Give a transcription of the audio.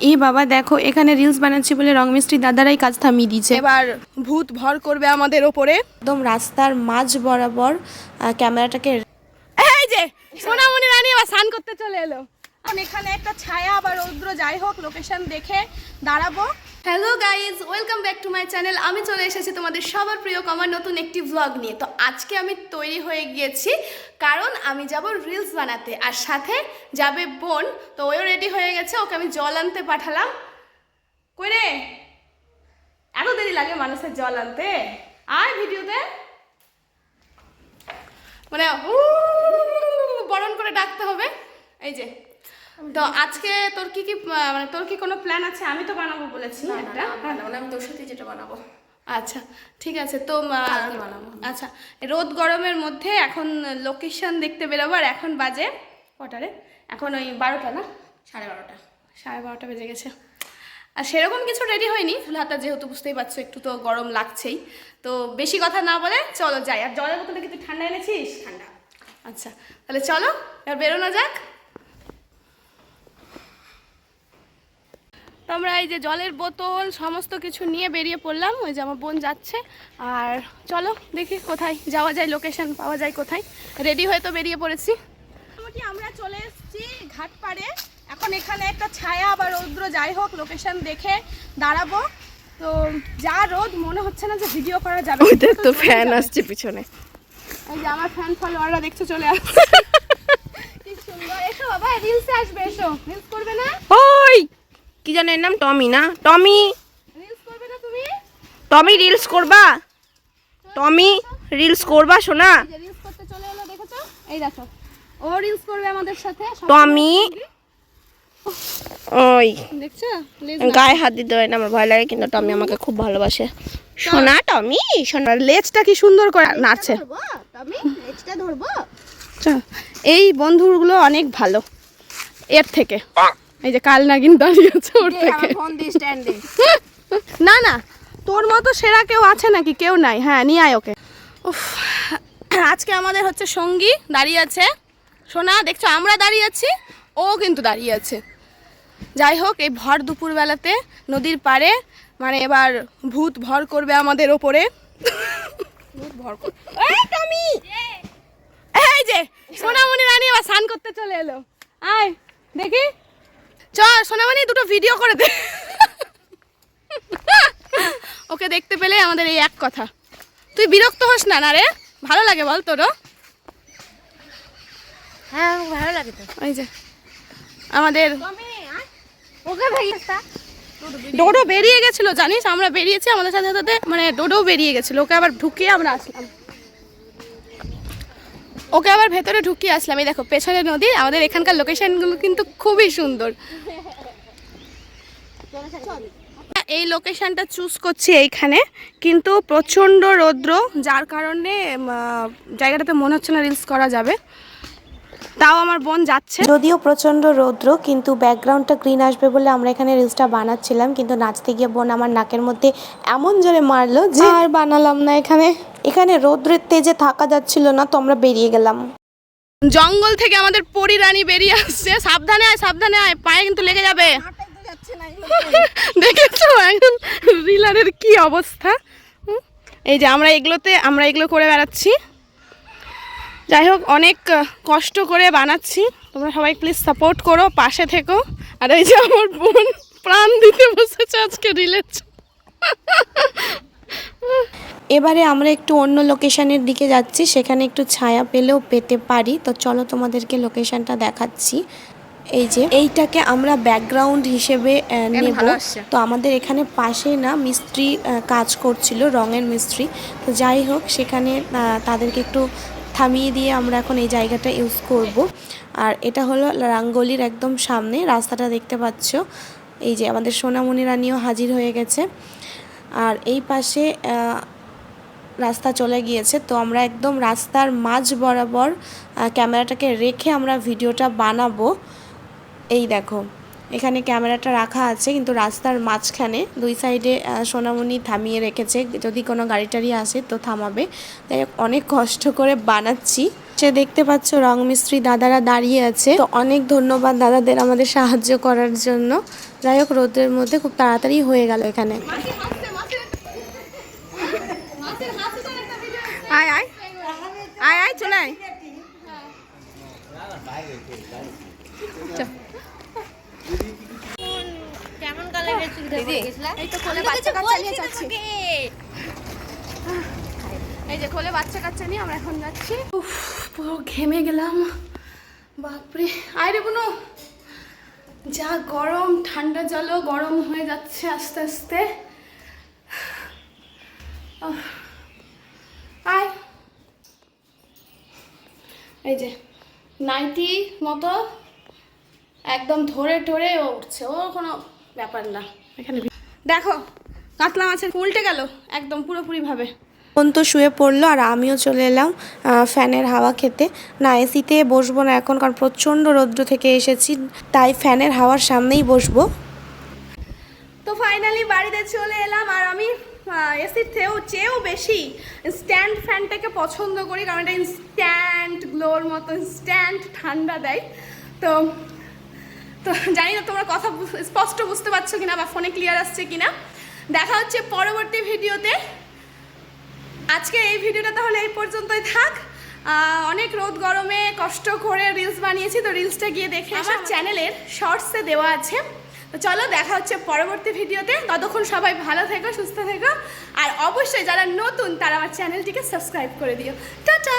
এই বাবা দেখো এখানে রিলস বানাচ্ছি বলে রং মিস্ত্রি দাদারাই কাজ থামিয়ে দিয়েছে। এবার ভূত ভর করবে আমাদের ওপরে। একদম রাস্তার মাঝ বরাবর আহ, ক্যামেরাটাকে এই যে সোনামণি রানী আবার স্নান করতে চলে এলো। এখন এখানে একটা ছায়া বা রৌদ্র, যাই হোক লোকেশন দেখে দাঁড়াবো। Hello guys welcome back to my channel আমি চলে এসেছি তোমাদের সবার প্রিয় আমার নতুন একটি ভ্লগ নিয়ে। তো আজকে আমি তৈরি হয়ে গিয়েছি, কারণ আমি যাব রিলস বানাতে। আর সাথে যাবে বোন, তো ওও রেডি হয়ে গেছে, ওকে আমি জল আনতে পাঠালাম। কই রে এত দেরি লাগে মানুষের জল আনতে? আয় ভিডিওতে। মানে বরণ করে ডাকতে হবে। এই যে তো আজকে তোর কি কি মানে তোর কি কোনো প্ল্যান আছে? আমি তো বানাবো বলেছি একটা। হ্যাঁ। আমি তোর সাথে যেটা বানাবো। আচ্ছা ঠিক আছে। তো আচ্ছা রোদ গরমের মধ্যে এখন লোকেশন দেখতে বেরোবো আর এখন বাজে কটারে? এখন ওই বারোটা না? সাড়ে বারোটা। সাড়ে বারোটা বেজে গেছে। আর সেরকম কিছু রেডি হয়নি। ফুল হাতা যেহেতু বুঝতেই পারছ একটু তো গরম লাগছেই। তো বেশি কথা না বলে চলো যাই। আর জলের বোতলে কি তুই ঠান্ডা এনেছিস? ঠান্ডা। আচ্ছা তাহলে চলো এবার বেরোনো যাক। তো আমরা এই যে জলের বোতল সমস্ত কিছু নিয়ে বেরিয়ে পড়লাম। ওই যে আমার বোন যাচ্ছে। আর চলো দেখি কোথায় যাওয়া যায় লোকেশন পাওয়া যায় কোথায়। রেডি হয়ে তো বেরিয়ে পড়েছি। মোটামুটি আমরা চলে এসেছি ঘাট পাড়ে। এখন এখানে একটা ছায়া বা রৌদ্র যাই হোক লোকেশন দেখে দাঁড়াবো। তো যা রোদ মনে হচ্ছে না যে ভিডিও করা যাবে। ওদের তো ফ্যান আসছে পিছনে। এই যে আমার ফ্যান ফলোয়াররা দেখছ চলে আসছে। কি সুন্দর। এসো বাবা রিলসে আসবে এসো। রিলস করবে না? ওই! কি জানো এর নাম? টমি না? টমি? টমি রিলস করবা? টমি রিলস করবা শোনা এই যে রিলস করতে চলে এলো দেখেছ? এই দেখো। ও রিলস করবে আমাদের সাথে টমি? ওই। দেখছ? গায়ে হাত দিতে হয় না আমার ভয় লাগে কিন্তু টমি আমাকে খুব ভালোবাসে। সোনা টমি? সোনা লেজটা কি সুন্দর করে নেক্সটটা ধরবো আচ্ছা, এই বন্ধুগুলো অনেক ভালো এর থেকে। এই যে কাল নাগিন দাঁড়িয়ে আছে ওর থেকে। না না তোর মতো সেরা কেউ আছে নাকি? কেউ নাই। হ্যাঁ নিয়ে আয় ওকে। উফ, আজকে আমাদের হচ্ছে সঙ্গী দাঁড়িয়ে আছে। সোনা দেখছ আমরা দাঁড়িয়ে আছি ও কিন্তু দাঁড়িয়ে আছে। যাই হোক এই ভর দুপুরবেলাতে নদীর পাড়ে মানে এবার ভূত ভর করবে আমাদের ওপরে। ভূত ভর করবে এই এই যে সোনামণি রানী আবার স্নান করতে চলে এলো। আয় দেখি। চ সোনামণি দুটো ভিডিও করে দে। ওকে দেখতে পেলে আমাদের এই এক কথা। তুই বিরক্ত হোস না না রে? ভালো লাগে বল তোরও। হ্যাঁ ভালো লাগে তো। ওই যে আমাদের ডোডো বেরিয়ে গেছিল জানিস? আমরা বেরিয়েছি আমাদের সাথে সাথে মানে ডোডো বেরিয়ে গেছিল। ওকে আবার ঢুকিয়ে আমরা আসলাম। ওকে আবার ভেতরে ঢুকিয়ে আসলাম। এই দেখো পেছনে নদী আমাদের এখানকার লোকেশনগুলো কিন্তু খুবই সুন্দর। এই লোকেশনটা চুজ করছি এইখানে কিন্তু প্রচণ্ড রৌদ্র যার কারণে জায়গাটাতে মনে হচ্ছে না রিলস করা যাবে। তাও আমার বোন যাচ্ছে। যদিও প্রচণ্ড রৌদ্র কিন্তু ব্যাকগ্রাউন্ডটা গ্রিন আসবে বলে আমরা এখানে রিলসটা বানাচ্ছিলাম কিন্তু নাচতে গিয়ে বোন আমার নাকের মধ্যে এমন জোরে মারলো যে আর বানালাম না এখানে। এখানে রৌদ্রের তেজে থাকা যাচ্ছিল না তো আমরা বেরিয়ে গেলাম। জঙ্গল থেকে আমাদের পরিরানী বেরিয়ে আসছে। সাবধানে আয় সাবধানে আয় পায়ে কিন্তু লেগে যাবে। দেখেছ? একদম রিলারের কি অবস্থা? এই যে আমরা এগুলোতে, আমরা এগুলো করে বেড়াচ্ছি। যাই হোক, অনেক কষ্ট করে বানাচ্ছি। তোমরা সবাই প্লিজ সাপোর্ট করো, পাশে থেকো। আর এই যে আমার বোন প্রাণ দিতে বসেছে আজকে রিলের এবারে আমরা একটু অন্য লোকেশনের দিকে যাচ্ছি। সেখানে একটু ছায়া পেলেও পেতে পারি। তো চলো তোমাদেরকে লোকেশনটা দেখাচ্ছি। এই যে এইটাকে আমরা ব্যাকগ্রাউন্ড হিসেবে নেব। তো আমাদের এখানে পাশে না মিস্ত্রি কাজ করছিল রঙের মিস্ত্রি। তো যাই হোক সেখানে তাদেরকে একটু থামিয়ে দিয়ে আমরা এখন এই জায়গাটা ইউজ করব। আর এটা হলো রাঙ্গলির একদম সামনে রাস্তাটা দেখতে পাচ্ছ। এই যে আমাদের সোনামণি রানীও হাজির হয়ে গেছে। আর এই পাশে রাস্তা চলে গিয়েছে। তো আমরা একদম রাস্তার মাঝ বরাবর ক্যামেরাটাকে রেখে আমরা ভিডিওটা বানাবো। এই দেখো এখানে ক্যামেরাটা রাখা আছে কিন্তু রাস্তার মাঝখানে দুই সাইডে সোনামণি থামিয়ে রেখেছে যদি কোনো গাড়ি টাড়ি আসে তো থামাবে। তাই অনেক কষ্ট করে বানাচ্ছি। যে দেখতে পাচ্ছ রং মিস্ত্রি দাদারা দাঁড়িয়ে আছে। তো অনেক ধন্যবাদ দাদাদের আমাদের সাহায্য করার জন্য। যাই হোক রোদের মধ্যে খুব তাড়াতাড়ি হয়ে গেল এখানে। আয় আয়। চলে আয়। এই তো কোলে বাচ্চা কাচ্চা নিয়ে যাচ্ছি। এই যে কোলে বাচ্চা কাচ্চা নিয়ে আমরা এখন যাচ্ছি। উফ পুরো ঘেমে গেলাম। বাপরে। আয় রে যা গরম ঠান্ডা জলও গরম হয়ে যাচ্ছে আস্তে আস্তে। আয়। এই যে নাইটি মতো একদম ধরে টরে উঠছে। ওর কোনো ব্যাপার না। দেখো কাতলা মাছের উল্টে গেল একদম পুরোপুরি ভাবে বোন তো শুয়ে পড়ল আর আমিও চলে এলাম ফ্যানের হাওয়া খেতে। না এসিতে বসবো না এখন কারণ প্রচণ্ড রৌদ্র থেকে এসেছি তাই ফ্যানের হাওয়ার সামনেই বসবো। তো ফাইনালি বাড়িতে চলে এলাম আর আমি এসির থেকেও চেয়েও বেশি স্ট্যান্ড ফ্যানটাকে পছন্দ করি কারণ এটা ইনস্ট্যান্ট গ্লোর মতো ইনস্ট্যান্ট ঠান্ডা দেয়। তো তো জানি না তোমরা কথা স্পষ্ট বুঝতে পারছ কিনা বা ফোনে ক্লিয়ার আসছে কিনা। দেখা হচ্ছে পরবর্তী ভিডিওতে। আজকে এই ভিডিওটা তাহলে এই পর্যন্তই থাক। অনেক রোদ গরমে কষ্ট করে রিলস বানিয়েছি, তো রিলসটা গিয়ে দেখে আমার চ্যানেলের শর্টসে দেওয়া আছে। তো চলো, দেখা হচ্ছে পরবর্তী ভিডিওতে। ততক্ষণ সবাই ভালো থেকো, সুস্থ থেকো। আর অবশ্যই যারা নতুন, তারা আমার চ্যানেলটিকে সাবস্ক্রাইব করে দিও। টাটা!